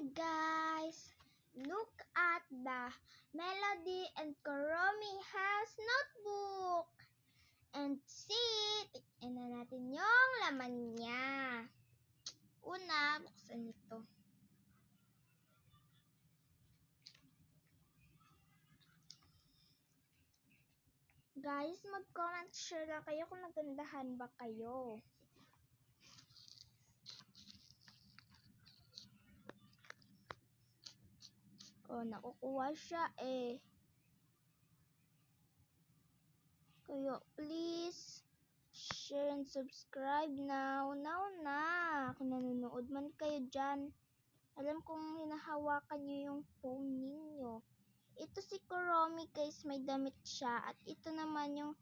Guys! Look at the Melody and Kuromi House notebook! And see, tignan na natin yung laman niya. Una, buksan ito. Guys, mag-comment share lang kayo kung nagandahan ba kayo. Nakukuha siya eh. Kaya please, share and subscribe now. Now na. Kung nanonood man kayo dyan. Alam kong hinahawakan nyo yung phone ninyo. Ito si Kuromi guys, may damit siya. At ito naman yung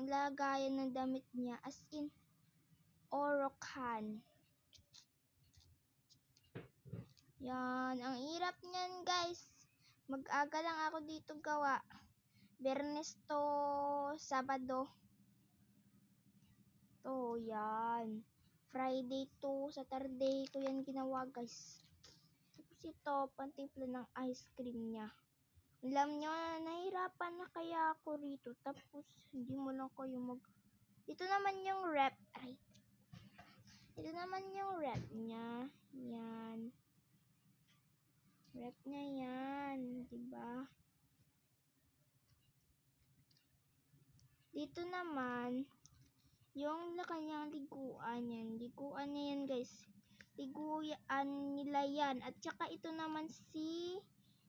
lagayan ng damit niya. As in, Orokan. Yan, ang hirap guys. Mag-aga lang ako dito gawa. Bernes to Sabado. To, yan. Friday to Saturday ko yan ginawa guys. Tapos ito, pantimpla ng ice cream niya. Alam nyo, nahirapan na kaya ako rito. Tapos, hindi mo lang kayo mag... Ito naman yung rep. Ay. Ito naman yung rep niya. Yan. Rep niya yan. Diba? Dito naman, yung kanyang liguan yan. Liguan niya yan guys. Liguan nila yan. At saka ito naman si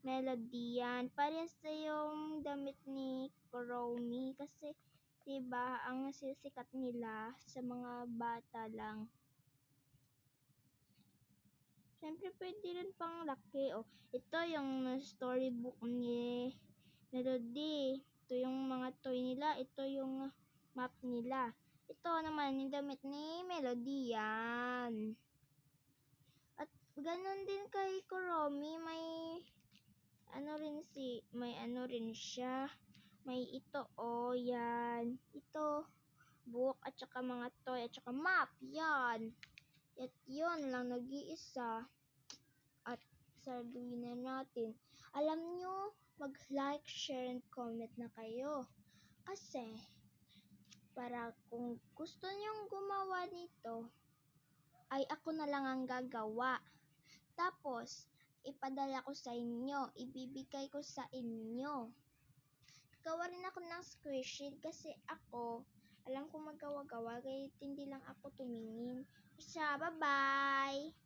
Melody yan. Parehas sa yung damit ni Kuromi. Kasi, diba, ang sisikat nila sa mga bata lang. Siyempre, pwede rin pang laki. Oh, ito yung storybook ni Melody. Ito yung mga toy nila. Ito yung map nila. Ito naman yung damit ni Melody yan. At ganun din kay Kuromi. May ano rin si, may ano rin siya. May ito, oh, yan. Ito, book, at saka mga toy, at saka map, yan. At yun lang, nag-iisa. At na natin. Alam nyo, mag-like, share, and comment na kayo. Kasi, para kung gusto nyong gumawa nito, ay ako na lang ang gagawa. Tapos, ipadala ko sa inyo, ibibigay ko sa inyo. Gawa rin ako ng squishy kasi ako, alam ko magawa-gawa, kaya hindi lang ako tumingin. Siya, bye-bye!